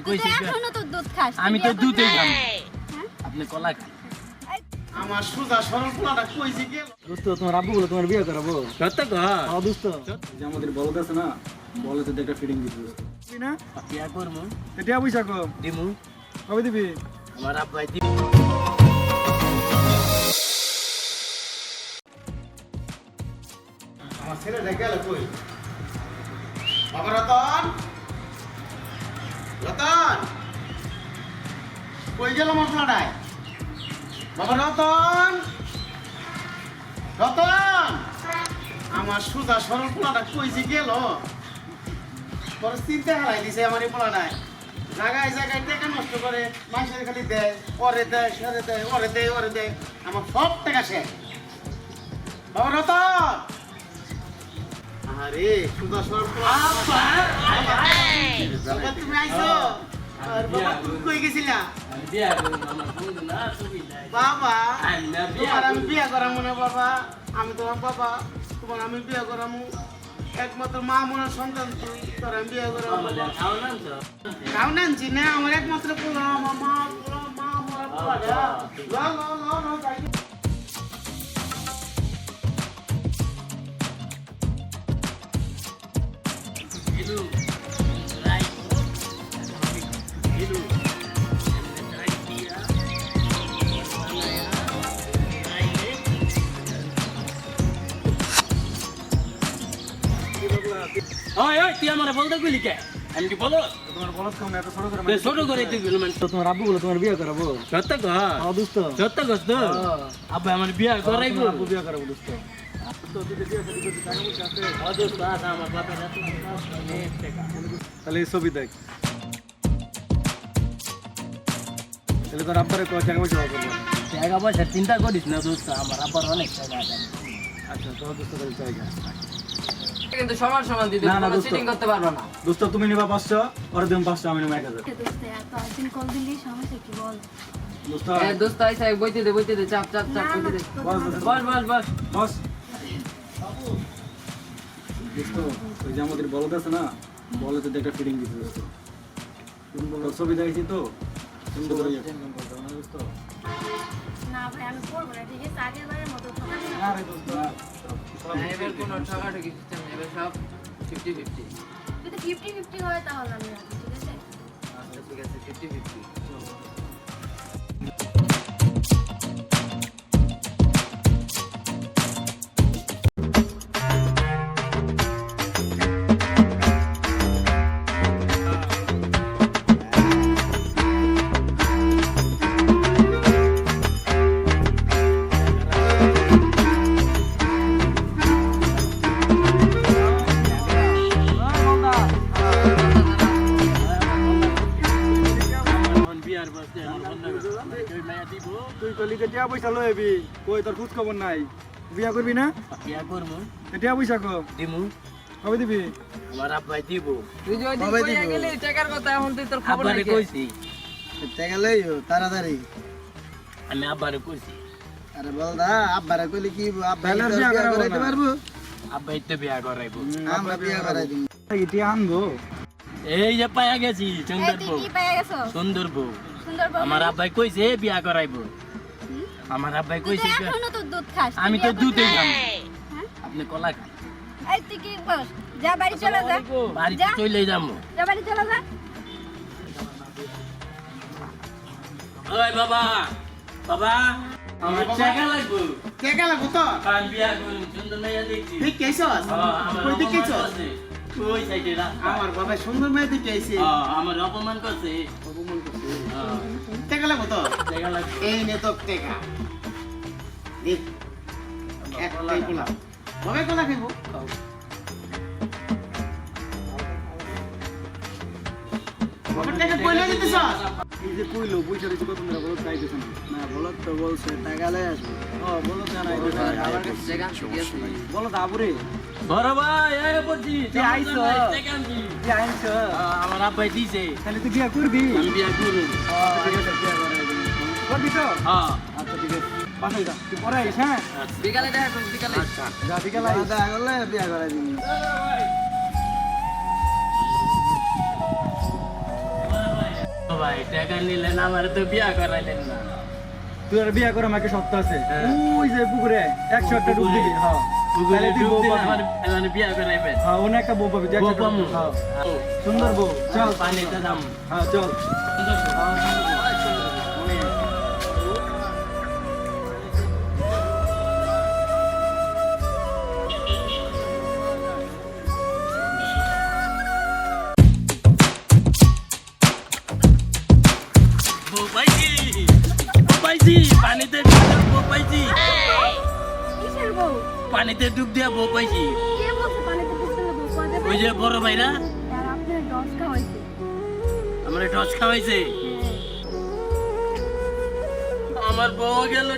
কইছে এখনও তো দুধ খাস আমি তো দুধই খাম হ্যাঁ? আপনি কলা খান। আমার সুদা সরল পোলাটা কইছে গেল দোস্ত তোমার আব্বু বলে তোমার বিয়ে করাবো। সত্য কর হ্যাঁ দোস্ত। যে আমাদের বলদ আছে না বলে তো একটা ফিটিং দোস্ত। তুই না? বিয়া করমু। এটা পয়সা কম। দিমু। কবে দিবি? আমার আব্বাই দিব আমার ছেলেটা গেল কই? বাবা রতন রতন। কই গেল আমার বাবা রতন। রতন। আমার সুদা সরল পোলাটা কইছে গেল? বড় চিন্তা হারাই দিছে আমার এই পোলাটায়। জায়গায় জায়গায় টাকা নষ্ট করে মানুষের খালি দেয়, ওরে দেয়, সরে দেয়, ওরে দেয় ওরে দেয়। আমার সব টাকা শেষ। বাবা রতন। আরে সুদা সরল পোলা বাবা, তুমি আইছো? আর বাবা তুমি কই গেছিলা? আমি বিয়া করমু আমার বন্ধু না সুবিধা বাবা আমি না বিয়া তোমার আমি করমু। বিয়া করামু না বাবা। আমি তোমার বাবা তোমার আমি বিয়া করামু। একমাত্র মা মনের সন্তান তুই তোর আমি বিয়া করামু না আমার একমাত্র পোলা আমার মা পোলা মা মরা পোলা লা লা লা ওই ওই তুই আমার বলতে গেলি কে? আমি কি বলো তোমার বলদ কম এত ছোট করে তুই ছোট করে তুই গেল মানে তো তোমার আব্বু বলে তোমার বিয়ে করাবো। সত্য কর হ্যাঁ দোস্ত সত্য কর তো? আব্বা আমার বিয়া করাইবো। তোমার আব্বু বিয়ে করাবো দোস্ত অদোস্ত আছে আমার বাপের এত অনেক টাকা তাহলে এই ছবি দেখ। তাহলে তোর আব্বারে কয় টাকা পয়সা করব? টাকা পয়সা চিন্তা করিস না দোস্ত আমার আব্বার অনেক টাকা আছে। আচ্ছা তোর দোস্ত জায়গা। কিন্তু সমান সমান দিতে না, না, দোস্ত। চিটিং করতে পারবে না দোস্ত তুমি নিবা পাঁচশো ওরা দিন পাঁচশো আমি নেব এক হাজার এ দোস্ত, এত urgent call দিলি, সমস্যা কি বল? দোস্ত এ দোস্ত আইসা বইতে দে বইতে দে চাপ চাপ চাপ বইতে দে বস, বস বস বস বস দোস্ত ওই যে আমাদের বলদ আছে না বলে একটা ফিটিং দিতে দোস্ত ছবি দেখেছি তো সুন্দর করে দোস্ত না ভাই, আমি করব না, ঠিক আছে? আগের বারের মতো ঠকাবি না। না দোস্ত এবার কোনো ঠকাঠকি এবার সব ফিফটি ফিফটি যদি 50-50 হয় তাহলে আমি ঠিক আছে? আচ্ছা ঠিক আছে ফিফটি ফিফটি তুই কলি যে টিয়া পয়সা লই এবি কই তোর খোঁজ খবর নাই। বিয়া করবি না? বিয়া করমু তো টিয়া পয়সা কম দিমু কবে দিবি? আমার আব্বাই দিব। তুই যে ওইদিন কইয়া গেলি টাকার কথা এখন তুই তোর খবর নাই কে? কইছি টাকা তাড়াতাড়ি আমি আব্বারে কইছি আরে বল দা আব্বারে কইলে কি আব্বা তাহলে আর বিয়া করাবো না। পারব আব্বাই তো বিয়া করাইবো আমরা বিয়া করাই দিই এই আনব। এই যে পায়া গেছি সুন্দর বউ কি? সুন্দর বউ আমার মানে? আব্বাই কইছে বিয়া করাইবো। আমার আব্বাই কইছে এখনও তো দুধ খাস, আমি তো দুধই খাম হ্যাঁ? আপনি কলা খান। এই, তুই কি বস? যা বাড়ি চলে যা। বাড়িতে যা। চলে যাব। যা বাড়ি চলে যা। ওই বাবা বাবা আমার টাকা লাগবো। টাকা লাগবো তো? আমি বিয়া করুন সুন্দর মেয়ে দেখছি। ঠিক কেছস হ্যাঁ, কই করছে। ওই সাইডে আমার বাবা সুন্দর মেয়ে দিকে আইছে। আমার অপমান করছে। টাকা লাগবো তো? টাকা লাগবে। এই নে তো টাকা। একটাই বাবা কোলা খাইবো? টাকা কইলে দিতেছ? যে কইলো পয়সা দিছি কত মেরা বলদ চাইতেছ না। না বলত তো বলছে টাকা লই আসবে। ও বলদ জানা আইতেছ আমার কাছে জায়গা আছে। বলদ আবুরে। বড় ভাই এই বলছি তুই আইছো? তুই আইছ আমার আব্বাই দিছে। তাহলে তুই বিয়া করবি? আমি বিয়া করুন ঠিক আছে বিয়া করবি তো? হ্যাঁ। আচ্ছা ঠিক আছে। বাসায় যা তুই পরে আইস হ্যাঁ? বিকালে দেখা করুন বিকালে। যা বিকালে দাদা গলে বিয়া করাই দিবি। ভাই টাকা নিলেন আমার তো বিয়া করাইলেন না। তুই আর বিয়া করে আমাকে সত্য আছে? হ্যাঁ। ওই যে পুকুরে একশো একটা ডুব দিবি হ্যাঁ সুন্দর বউ চল। পানিতে দাম হ্যাঁ চল। বউ? পানিতে ডুব দিয়া বউ পাইছি। কে বলছে পানিতে পুষতে বউ পাওয়া যাবে? ওই যে বড় আপনার দশ খাওয়াইছে। আমার টস খাওয়াইছে। আমার বউ গেল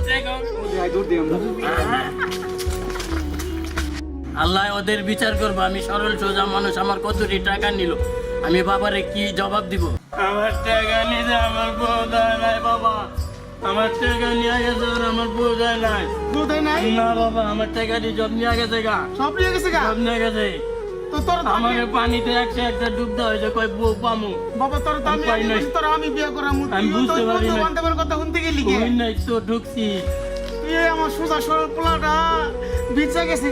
আল্লাহ ওদের বিচার করব। আমি সরল সোজা মানুষ। আমার কতটি টাকা নিল? আমি বাবারে কি জবাব দিব? আমার টাকা নিতে আমার বউ দেয় নাই বাবা। আমার টাকা নিয়ে গেছে আর আমার বউ দেয় নাই। বোধহয় নাই? না বাবা আমার টাকা দিয়ে জব নিয়ে গেছে গা। সব নিয়ে গেছে গা? জব নিয়ে গেছে। তো তোর তো আমি- আমাকে পানিতে একটা একটা ডুব দেওয়া হয়েছে কয় বউ পামু। বাবা তোর তো আমি তোর আমি বিয়ে করার মুখ আমি বুঝতে পারি। বান্ধবের কথা শুনতে গেলি কে নাই তো ঢুকছি। এ আমার সোজা সরল পোলাটা বিচে গেছে